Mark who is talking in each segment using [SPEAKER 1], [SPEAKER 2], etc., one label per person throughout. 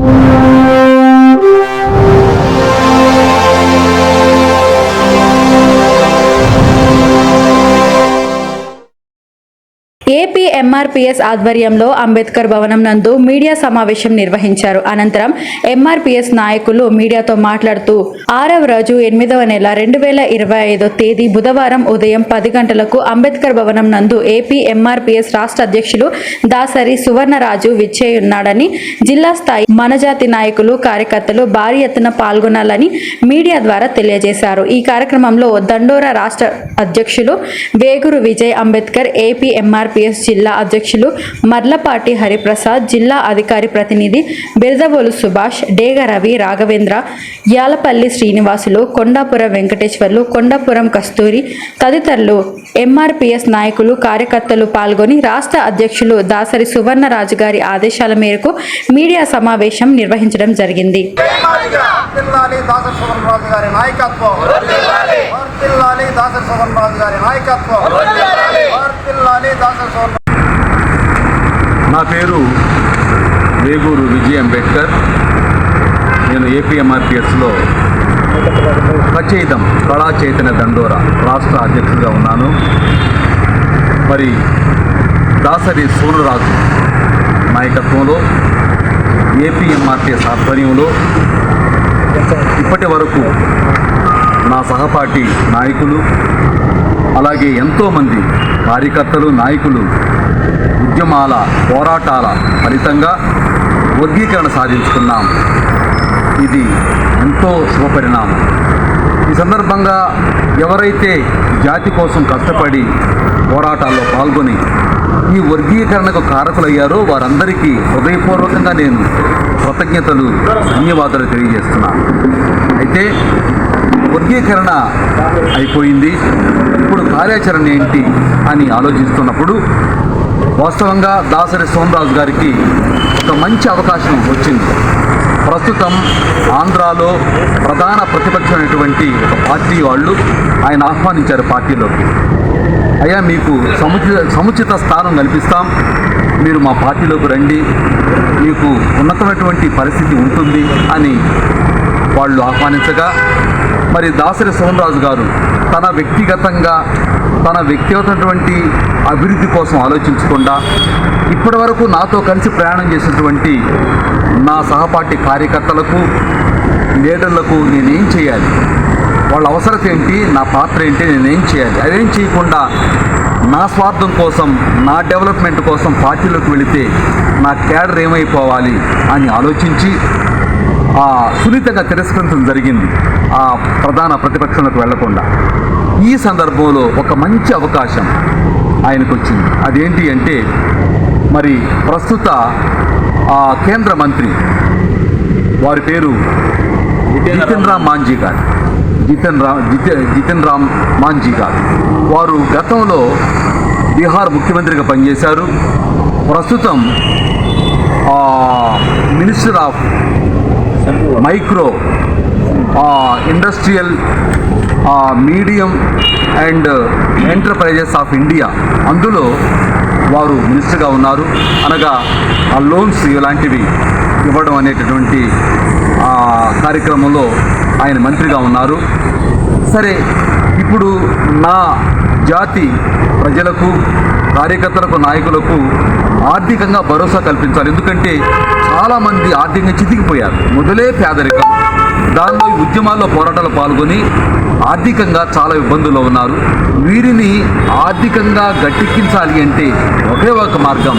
[SPEAKER 1] you. AP MRPS ఆధ్వర్యంలో అంబేద్కర్ భవనం నందు మీడియా సమావేశం నిర్వహించారు. అనంతరం ఎంఆర్పీఎస్ నాయకులు మీడియాతో మాట్లాడుతూ ఆరవ రోజు ఎనిమిదవ నెల రెండు వేల ఇరవై ఐదో తేదీ బుధవారం ఉదయం పది గంటలకు అంబేద్కర్ భవనం నందు ఏపీ ఎంఆర్పీఎస్ రాష్ట్ర అధ్యక్షులు దాసరి సువర్ణరాజు విచ్చేయున్నాడని జిల్లా స్థాయి మనజాతి నాయకులు కార్యకర్తలు భారీ ఎత్తున పాల్గొనాలని మీడియా ద్వారా తెలియజేశారు. ఈ కార్యక్రమంలో దండోరా రాష్ట్ర అధ్యక్షులు వేగురు విజయ్ అంబేద్కర్ ఏపీ ఎంఆర్పీఎస్ జిల్లా అధ్యక్షులు మర్లపాటి హరిప్రసాద్ జిల్లా అధికారి ప్రతినిధి బిరదవోలు సుభాష్ డేగ రవి రాఘవేంద్ర యాలపల్లి శ్రీనివాసులు కొండాపురం వెంకటేశ్వర్లు కొండాపురం కస్తూరి తదితరులు ఎంఆర్పిఎస్ నాయకులు కార్యకర్తలు పాల్గొని రాష్ట్ర అధ్యక్షులు దాసరి సువర్ణరాజు గారి ఆదేశాల మేరకు మీడియా సమావేశం నిర్వహించడం జరిగింది.
[SPEAKER 2] దాసరి గారి నాయకత్వం. గారి నాయకత్వం.
[SPEAKER 3] నా పేరు వేగూరు విజయ్ అంబేద్కర్. నేను ఏపీఎంఆర్పిఎస్లో రచయితం కళా చైతన్య దండోర రాష్ట్ర అధ్యక్షుడిగా ఉన్నాను. మరి దాసరి సూర్యరాజు నాయకత్వంలో ఏపీఎంఆర్పిఎస్ ఆధ్వర్యంలో ఇప్పటి వరకు నా సహపాఠి నాయకులు అలాగే ఎంతోమంది కార్యకర్తలు నాయకులు ఉద్యమాల పోరాటాల ఫలితంగా వర్గీకరణ సాధించుకున్నాం. ఇది ఎంతో శుభపరిణామం. ఈ సందర్భంగా ఎవరైతే జాతి కోసం కష్టపడి పోరాటాల్లో పాల్గొని ఈ వర్గీకరణకు కారకులయ్యారో వారందరికీ హృదయపూర్వకంగా నేను కృతజ్ఞతలు ధన్యవాదాలు తెలియజేస్తున్నాను. అయితే వర్గీకరణ అయిపోయింది. ఇప్పుడు కార్యాచరణ ఏంటి అని ఆలోచిస్తున్నప్పుడు వాస్తవంగా దాసరి సోమరాజు గారికి ఒక మంచి అవకాశం వచ్చింది. ప్రస్తుతం ఆంధ్రాలో ప్రధాన ప్రతిపక్షమైనటువంటి ఒక పార్టీ వాళ్ళు ఆయన ఆహ్వానించారు పార్టీలోకి. అయ్యా మీకు సముచిత సముచిత స్థానం కల్పిస్తాం. మీరు మా పార్టీలోకి రండి. మీకు ఉన్నతమైనటువంటి పరిస్థితి ఉంటుంది అని వాళ్ళు ఆహ్వానించగా మరి దాసరి సోమరాజు గారు తన వ్యక్తిగతంగా తన వ్యక్తిగతమైనటువంటి అభివృద్ధి కోసం ఆలోచించకుండా ఇప్పటి వరకు నాతో కలిసి ప్రయాణం చేసినటువంటి నా సహపాఠి కార్యకర్తలకు లీడర్లకు నేనేం చేయాలి? వాళ్ళ అవసరత ఏంటి? నా పాత్ర ఏంటి? నేనేం చేయాలి? అదేం చేయకుండా నా స్వార్థం కోసం నా డెవలప్మెంట్ కోసం పార్టీలోకి వెళితే నా క్యాడర్ ఏమైపోవాలి అని ఆలోచించి సున్నితంగా తిరస్కరించడం జరిగింది ఆ ప్రధాన ప్రతిపక్షంలోకి వెళ్ళకుండా. ఈ సందర్భంలో ఒక మంచి అవకాశం ఆయనకు వచ్చింది. అదేంటి అంటే మరి ప్రస్తుత ఆ కేంద్ర మంత్రి వారి పేరు జితన్ రామ్ మాంజీ గారు. జితన్ రామ్ జితే రామ్ మాంజీ గారు. వారు గతంలో బీహార్ ముఖ్యమంత్రిగా పనిచేశారు. ప్రస్తుతం minister of micro industrial medium and enterprises of India అందులో వారు మినిస్టర్గా ఉన్నారు. అనగా ఆ లోన్స్ ఇలాంటివి ఇవ్వడం అనేటటువంటి కార్యక్రమంలో ఆయన మంత్రిగా ఉన్నారు. సరే ఇప్పుడు నా జాతి ప్రజలకు కార్యకర్తలకు నాయకులకు ఆర్థికంగా భరోసా కల్పించాలి. ఎందుకంటే చాలామంది ఆర్థికంగా చితికిపోయారు. మొదలే పేదరికం. దానిలో ఉద్యమాల్లో పోరాటాలు పాల్గొని ఆర్థికంగా చాలా ఇబ్బందుల్లో ఉన్నారు. వీరిని ఆర్థికంగా గట్టెక్కించాలి అంటే ఒకే ఒక మార్గం.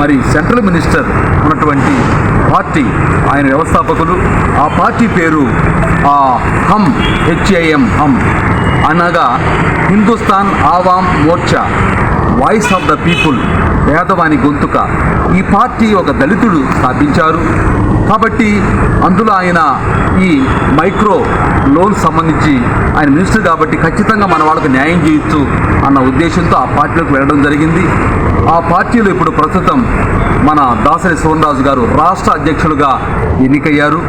[SPEAKER 3] మరి సెంట్రల్ మినిస్టర్ ఉన్నటువంటి పార్టీ ఆయన వ్యవస్థాపకులు ఆ పార్టీ పేరు ఆ, హమ్ హెచ్ఏఎం హమ్ అనగా Hindustan Awam Morcha voice of the people. పేదవాని గొంతుక ఈ పార్టీ ఒక దళితుడు స్థాపించారు. కాబట్టి అందులో ఆయన ఈ మైక్రో లోన్ సంబంధించి ఆయన మినిస్టర్ కాబట్టి ఖచ్చితంగా మన వాళ్ళకు న్యాయం చేయొచ్చు అన్న ఉద్దేశంతో ఆ పార్టీలోకి వెళ్ళడం జరిగింది. ఆ పార్టీలో ఇప్పుడు ప్రస్తుతం మన దాసరి సోనరాజు గారు రాష్ట్ర అధ్యక్షులుగా ఎన్నికయ్యారు.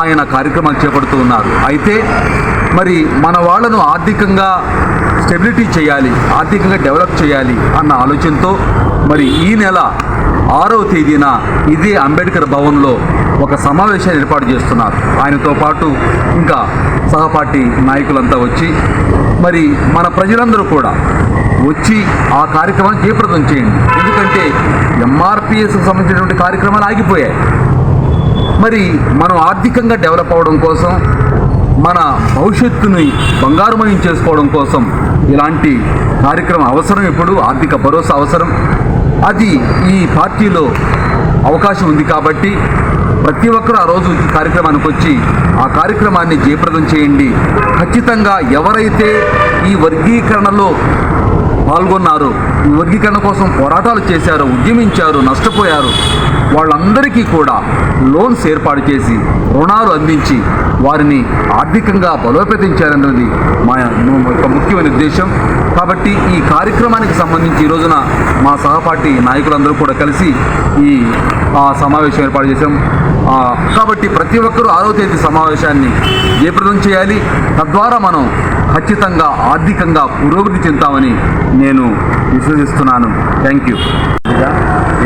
[SPEAKER 3] ఆయన కార్యక్రమాలు చేపడుతూ ఉన్నారు. అయితే మరి మన వాళ్ళను ఆర్థికంగా స్టెబిలిటీ చేయాలి ఆర్థికంగా డెవలప్ చేయాలి అన్న ఆలోచనతో మరి ఈ నెల ఆరవ తేదీన ఇదే అంబేద్కర్ భవన్లో ఒక సమావేశాన్ని ఏర్పాటు చేస్తున్నారు. ఆయనతో పాటు ఇంకా సహపాఠి నాయకులంతా వచ్చి మరి మన ప్రజలందరూ కూడా వచ్చి ఆ కార్యక్రమాన్ని జయప్రదం చేయండి. ఎందుకంటే ఎంఆర్పిఎస్కి సంబంధించినటువంటి కార్యక్రమాలు ఆగిపోయాయి. మరి మనం ఆర్థికంగా డెవలప్ అవడం కోసం మన భవిష్యత్తుని బంగారుమయం చేసుకోవడం కోసం ఇలాంటి కార్యక్రమం అవసరం ఇప్పుడు ఆర్థిక భరోసా అవసరం. అది ఈ పార్టీలో అవకాశం ఉంది కాబట్టి ప్రతి ఒక్కరు ఆ రోజు కార్యక్రమానికి వచ్చి ఆ కార్యక్రమాన్ని జయప్రదం చేయండి. ఖచ్చితంగా ఎవరైతే ఈ వర్గీకరణలో పాల్గొన్నారు ఈ వర్గీకరణ కోసం పోరాటాలు చేశారు ఉద్యమించారు నష్టపోయారు వాళ్ళందరికీ కూడా లోన్స్ ఏర్పాటు చేసి రుణాలు అందించి వారిని ఆర్థికంగా బలోపేతించారన్నది మా యొక్క ముఖ్యమైన ఉద్దేశం. కాబట్టి ఈ కార్యక్రమానికి సంబంధించి ఈ రోజున మా సహపాఠి నాయకులందరూ కూడా కలిసి ఈ సమావేశం ఏర్పాటు చేశాం. కాబట్టి ప్రతి ఒక్కరూ ఆరో తేదీ సమావేశాన్ని జయప్రదం చేయాలి. తద్వారా మనం ఖచ్చితంగా ఆర్థికంగా పురోగతి చెందుతామని నేను విశ్వసిస్తున్నాను. Thank you.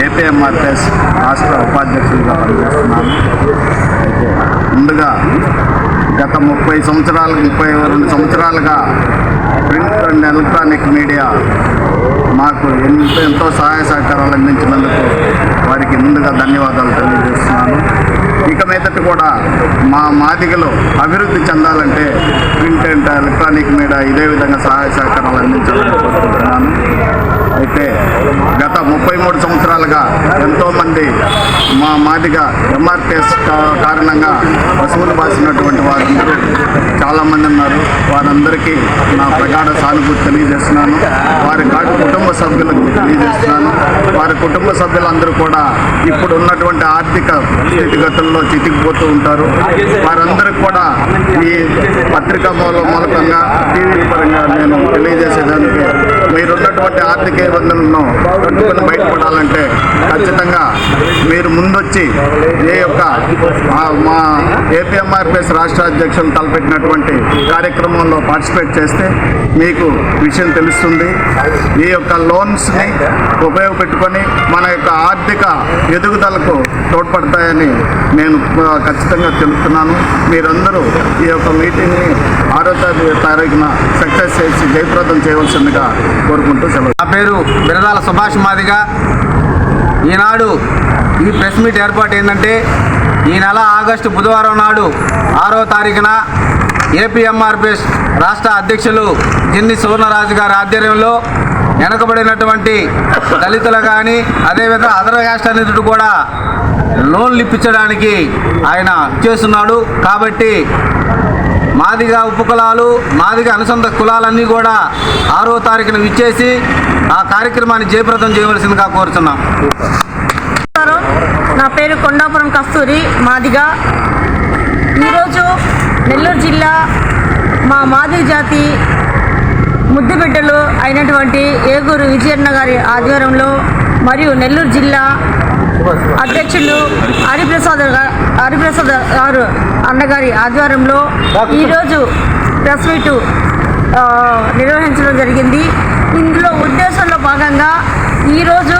[SPEAKER 2] ఏపీఎంఆర్ఎస్ రాష్ట్ర ఉపాధ్యక్షులుగా పనిచేస్తున్నాను. ముందుగా గత ముప్పై సంవత్సరాలు ముప్పై రెండు సంవత్సరాలుగా ప్రింట్ అండ్ ఎలక్ట్రానిక్ మీడియా మాకు ఎంతో ఎంతో సహాయ సహకారాలు అందించినందుకు వారికి ముందుగా ధన్యవాదాలు తెలియజేస్తున్నాను. ఇక మీదట కూడా మా మాదిగలు అభివృద్ధి చెందాలంటే ప్రింట్ అండ్ ఎలక్ట్రానిక్ మీడియా ఇదే విధంగా సహాయ సహకారాలు అందించాలని కోరుకుంటున్నాను. అయితే గత ముప్పై మూడు సంవత్సరాలుగా ఎంతోమంది మా మాదిగా ఎంఆర్టీఎస్ కారణంగా పశువులు బాసినటువంటి వారందరూ చాలామంది ఉన్నారు. వారందరికీ నా ప్రగాఢ సానుభూతి తెలియజేస్తున్నాను. వారి కుటుంబ సభ్యులకు తెలియజేస్తున్నాను. వారి కుటుంబ సభ్యులందరూ కూడా ఇప్పుడు ఉన్నటువంటి ఆర్థిక స్థితిగతుల్లో చితికిపోతూ ఉంటారు. వారందరికీ కూడా ఈ పత్రికా మూల మూలకంగా టీవీ పరంగా నేను తెలియజేసేదానికి మీరున్నటువంటి ఆర్థిక ఇబ్బందులను కట్టుకుని బయటపడాలంటే ఖచ్చితంగా మీరు ముందొచ్చి ఏ యొక్క మా ఏపీఎంఆర్పిఎస్ రాష్ట్ర అధ్యక్షులు తలపెట్టినటువంటి కార్యక్రమంలో పార్టిసిపేట్ చేస్తే మీకు విషయం తెలుస్తుంది. ఈ యొక్క లోన్స్ని ఉపయోగపెట్టుకొని మన యొక్క ఆర్థిక ఎదుగుదలకు తోడ్పడతాయని నేను ఖచ్చితంగా తెలుపుతున్నాను మీరందరూ ఈ యొక్క మీటింగ్ని ఆరో తారీ- తారీఖున సక్సెస్ చేసి జయప్రదం చేయవలసిందిగా కోరుకుంటూ సెలవు.
[SPEAKER 4] నా పేరు బిరదాల సుభాష్ మాదిగా. ఈనాడు ఈ ప్రెస్ మీట్ ఏర్పాటు ఏంటంటే ఈ నెల ఆగస్టు బుధవారం నాడు ఆరో తారీఖున ఏపీఎంఆర్పిఎస్ రాష్ట్ర అధ్యక్షులు జిన్ని సువర్ణరాజు గారి ఆధ్వర్యంలో వెనకబడినటువంటి దళితులు కానీ అదేవిధంగా అదర్ క్యాస్ట్ నిధుడు కూడా లోన్లు ఇప్పించడానికి ఆయన చేస్తున్నాడు. కాబట్టి మాదిగా ఉపకులాలు మాదిగా అనుసంధ కులాలన్నీ కూడా ఆరో తారీఖున విచ్చేసి ఆ కార్యక్రమాన్ని జయప్రదం చేయవలసిందిగా కోరుతున్నాం.
[SPEAKER 5] నా పేరు కొండాపురం కస్తూరి మాదిగా. ఈరోజు నెల్లూరు జిల్లా మా మాదిరి జాతి ముద్దు బిడ్డలు అయినటువంటి ఏగూరు విజయన్న గారి ఆధ్వర్యంలో మరియు నెల్లూరు జిల్లా అధ్యక్షులు హరిప్రసాద్ హరిప్రసాద్ గారు అన్నగారి ఆధ్వర్యంలో ఈరోజు ప్రెస్ మీటు నిర్వహించడం జరిగింది. ఇందులో ఉద్దేశంలో భాగంగా ఈరోజు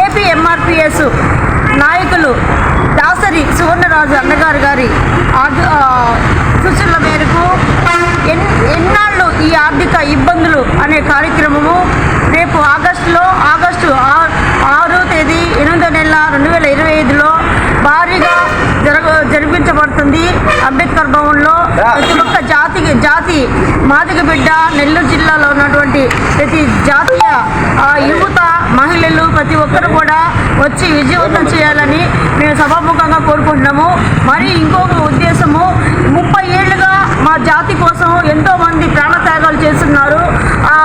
[SPEAKER 5] ఏపీ ఎంఆర్పిఎస్ నాయకులు దాసరి సువర్ణరాజు అన్నగారు గారి ఆద్- ఆ, సూచనల మేరకు ఎన్ ఎన్నాళ్ళు ఈ ఆర్థిక ఇబ్బందులు అనే కార్యక్రమము రేపు ఆగస్టులో ఆగస్టు ఆ- ఆరో తేదీ ఎనిమిదో నెల రెండు వేల ఇరవై ఐదులో భారీగా జరగ జరిపించబడుతుంది అంబేద్కర్ భవన్లో ప్రతి ఒక్క జాతికి జాతి మాదిగ బిడ్డ నెల్లూరు జిల్లాలో ఉన్నటువంటి ప్రతి జాతీయ ఆ, యువత మహిళలు ప్రతి ఒక్కరు కూడా వచ్చి విజయవంతం చేయాలని మేము సభాముఖంగా కోరుకుంటున్నాము. మరి ఇంకొక ఉద్దేశము ముప్పై ఏళ్ళుగా మా జాతి కోసం ఎంతో మంది ప్రాణత్యాగాలు చేస్తున్నారు ఆ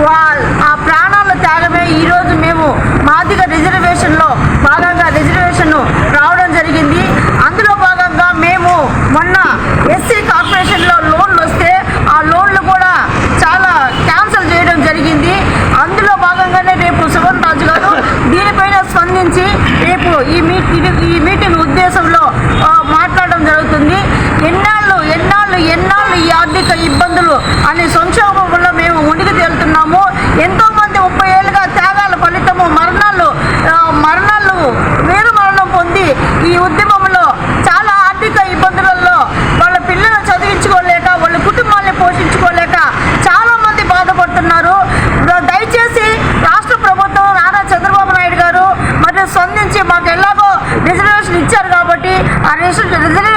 [SPEAKER 5] వా- ఆ ప్రాణాల త్యాగమే ఈరోజు మేము మాదిగ రిజర్వేషన్లో భాగంగా రిజర్వేషన్ రావడం జరిగింది అందులో భాగంగా మేము మొన్న ఎస్సీ కార్పొరేషన్లో లోన్లు వస్తే ఆ లోన్లు కూడా చాలా క్యాన్సిల్ చేయడం జరిగింది అందులో భాగంగానే రేపు సువర్ణ రాజు గారు దీనిపైన స్పందించి రేపు ఈ మీట్ ఈ మీటింగ్ ఆ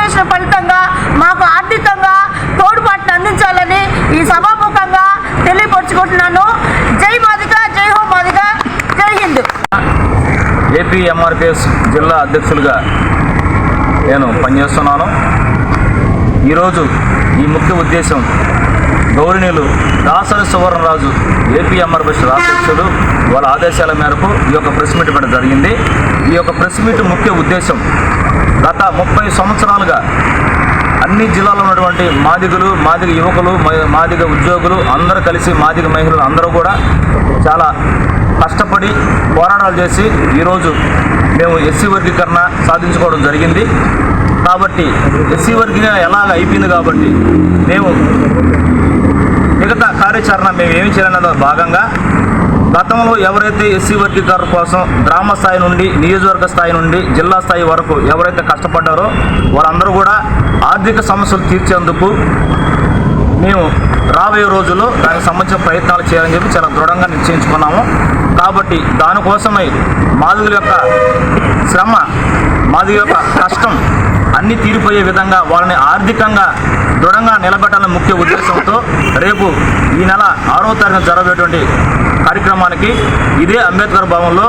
[SPEAKER 5] చేసిన ఫలితంగా మాకు ఆర్థికంగా తోడ్పాటును అందించాలని ఈ సభాముఖంగా తెలియపరుచుకుంటున్నాను. జై మాదిక జై హో మాదిక జై హింద్.
[SPEAKER 6] ఏపీ ఎంఆర్పిఎస్ జిల్లా అధ్యక్షులుగా నేను పనిచేస్తున్నాను. ఈరోజు ఈ ముఖ్య ఉద్దేశం గౌరవనీయులు దాసరి సువర్ణరాజు ఏపీ ఎంఆర్పిఎస్ అధ్యక్షుడు వాళ్ళ ఆదేశాల మేరకు ఈ యొక్క ప్రెస్ మీట్ పెట్టడం జరిగింది. ఈ యొక్క ప్రెస్ మీట్ ముఖ్య ఉద్దేశం గత ముప్పై సంవత్సరాలుగా అన్ని జిల్లాలో ఉన్నటువంటి మాదిగలు మాదిగ యువకులు మాదిగ ఉద్యోగులు అందరూ కలిసి మాదిగ మహిళలు అందరూ కూడా చాలా కష్టపడి పోరాటాలు చేసి ఈరోజు మేము ఎస్సీ వర్గీకరణ సాధించుకోవడం జరిగింది. కాబట్టి ఎస్సీ వర్గీకరణ ఎలాగ అయిపోయింది కాబట్టి మేము మిగతా కార్యాచరణ మేము ఏమి చేయాలన్నదో భాగంగా గతంలో ఎవరైతే ఎస్సీ వర్గీకరణ కోసం గ్రామ స్థాయి నుండి నియోజకవర్గ స్థాయి నుండి జిల్లా స్థాయి వరకు ఎవరైతే కష్టపడ్డారో వారందరూ కూడా ఆర్థిక సమస్యలు తీర్చేందుకు మేము రాబోయే రోజుల్లో దానికి సంబంధించిన ప్రయత్నాలు చేయాలని చెప్పి చాలా దృఢంగా నిశ్చయించుకున్నాము. కాబట్టి దానికోసమై మాధుగుల యొక్క శ్రమ మాధుగుల యొక్క కష్టం అన్నీ తీరిపోయే విధంగా వాళ్ళని ఆర్థికంగా దృఢంగా నిలబెట్టాలనే ముఖ్య ఉద్దేశంతో రేపు ఈ నెల ఆరో తారీఖున జరగబోయేటువంటి కార్యక్రమానికి ఇదే అంబేద్కర్ భవన్లో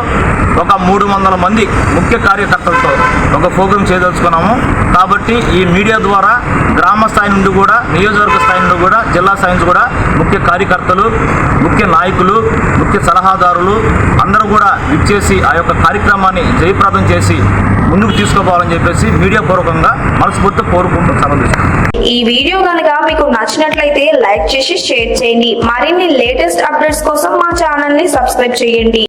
[SPEAKER 6] ఒక మూడు వందల మంది ముఖ్య కార్యకర్తలతో ఒక ప్రోగ్రాం చేయదలుచుకున్నాము. కాబట్టి ఈ మీడియా ద్వారా గ్రామ స్థాయి నుండి కూడా నియోజకవర్గ స్థాయి నుండి కూడా జిల్లా స్థాయి నుంచి కూడా ముఖ్య కార్యకర్తలు ముఖ్య నాయకులు ముఖ్య సలహాదారులు అందరూ కూడా విచ్చేసి ఆ యొక్క కార్యక్రమాన్ని జయప్రదం చేసి ముందుకు తీసుకోవాలని చెప్పేసి మీడియా పూర్వకంగా మనస్ఫూర్తి కోరుకుంటూ సమర్థిస్తాం
[SPEAKER 7] ఈ వీడియో కనుక మీకు నచ్చినట్లయితే లైక్ చేసి షేర్ చేయండి. మరిన్ని లేటెస్ట్ అప్డేట్స్ కోసం మా ఛానల్ని సబ్స్క్రైబ్ చేయండి.